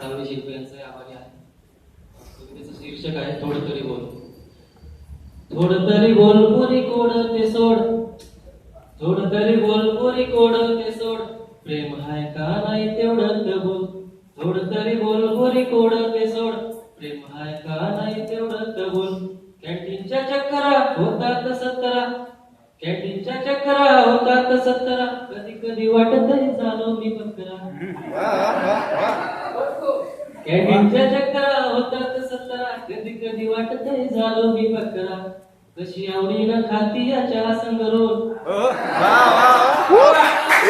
सावली शिल्प आभारी आहे कवितेचं शीर्षक आहे थोडं तरी बोल. थोडं तरी बोल पुरी कोड ते सोड. थोडं तरी बोल पुरी कोड ते सोड. प्रेम हाय का नाही तेवढं बोल. थोडं तरी बोल पुरी कोड ते सोड. प्रेम हाय का नाही तेवढं बोल. कॅन्टीनच्या चक्करा होतात सतरा. कॅन्टीनच्या चक्करा होतात सतरा. कधी कधी वाटत झालो मी बकरा. कॅन्टीनच्या चक्करा होतात सत्तरा कधी कधी वाटत झालो मी बकरा. कशी आवडीनं खाती या चहा संग रोज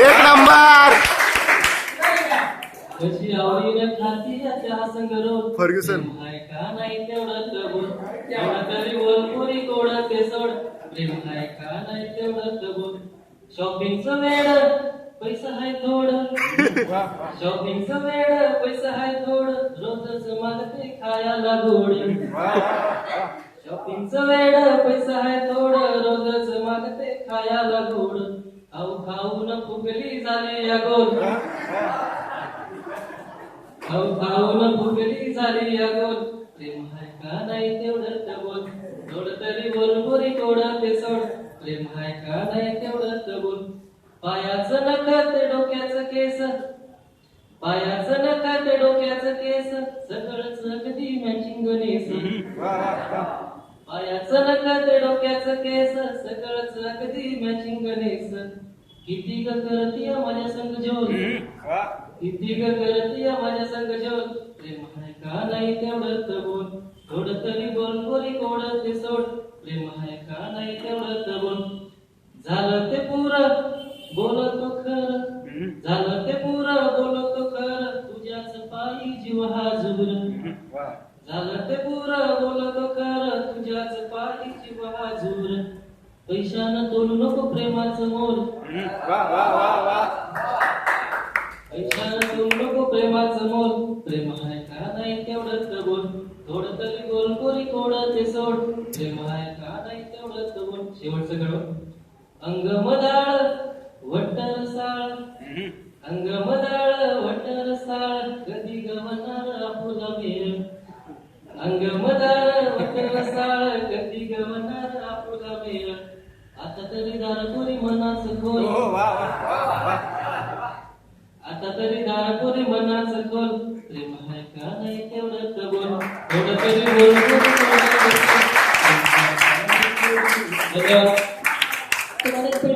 एक नंबर. कशी आवडीनं खाती या चहा संग रोज फर्ग्युसन. हाय का नाही तेवढं तर बोल तेवढं तरी बोल पुरी ते सोड. प्रेम हाय का नाही तेवढं तर बोल शॉपिंगचं वेळ पैसा हाय थोड. शॉपिंगचा वेळ पैसा हाय थोड. रोजच मागते खायला गोड. शॉपिंगचं वेळ पैसा हाय थोड. रोजच मागते खायला गोड. खाऊ खाऊन फुगली झाली या गोल खाऊ खाऊन फुगली झाली या गोल प्रेम हाय का नाही तेवढं तर बोल थोडं तरी बोल गोरी थोडं ते सोड. प्रेम हाय का नाही तेवढं पायाचं नखत डोक्याचं केस. पायाचं नखत डोक्याचं केस. सगळंच अगदी मॅचिंग नेस पायाचं नखत डोक्याचं केस. सगळंच अगदी मॅचिंग नेस किती ग करतीय माझ्या संग जेवण? किती ग करतीय माझ्या संग जेवण? प्रेम हाय का नाही तेवढं तर बोल. थोडं तरी बोल बोली कोड ते सोड. प्रेम आहे का नाही तेवढं तर बोल. झालं ते पुरं. बोलतो खरं. झालं ते पुरं बोलतो खरं. तुझ्याच पायी जीव हा झालं ते पुरं बोलतो खरं. तुझ्याच पायी जीव हा जुर पैशानं तोलू नको प्रेमाचं मोल. पैशानं तोलू नको प्रेमाचं मोल. प्रेम आहे का नाही तेवढंच तर बोल थोडं तरी बोल कोरी कोड ते सोड. प्रेम आहे का नाही तेवढंच तर बोल शेवटचं कडवं. अंग मदाळ. अंग मदाळ वटर साळ कधी गवणार आपुला मेळ अंग मदाळ वटर साळ कधी गवणार आपुला मेळ आता तरी दारपुरी मनाचं खोल आता तरी दारपुरी मनाचं खोल. प्रेम आहे का नाही तेवढं बोल थोडं तरी बोल